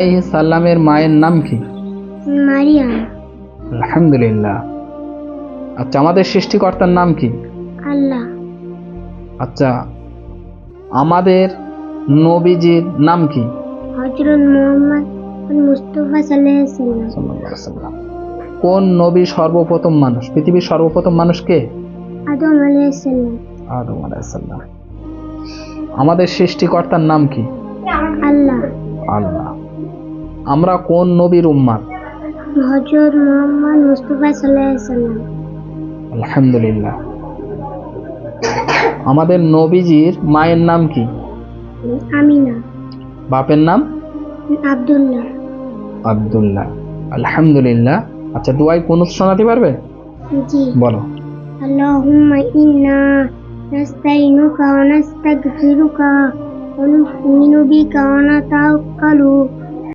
সালামের মায়ের নাম কি? মারিয়াম। আলহামদুলিল্লাহ। আচ্ছা আমাদের সৃষ্টিকর্তার নাম কি? আল্লাহ। আচ্ছা আমাদের নবীজির নাম কি? হজরত মোহাম্মদ মুস্তফা সাল্লাল্লাহু আলাইহি সাল্লাম। কোন নবী সর্বপ্রথম মানুষ? পৃথিবীর সর্বপ্রথম মানুষ কে? আদম আলাইহিস সালাম। আদম আলাইসাল্লাম আমাদের সৃষ্টিকর্তার নাম কি? আল্লাহ। আল্লাহ। আমরা কোন নবীর উম্মাত হযরত আলহামদুলিল্লাহ। আমাদের নবীজির মায়ের নাম কি? আমিনা। বাপের নাম? আব্দুল্লাহ। আব্দুল্লাহ। আলহামদুলিল্লাহ। আচ্ছা দুয়াই কোন শোনাতে পারবে? জি। বলো। আল্লাহুম্মা ইন্না নাস্তাইনুকা ওয়া নাস্তাগফিরুকা ওয়া নু'মিনু বিকা ওয়া নাতাওয়াক্কালু।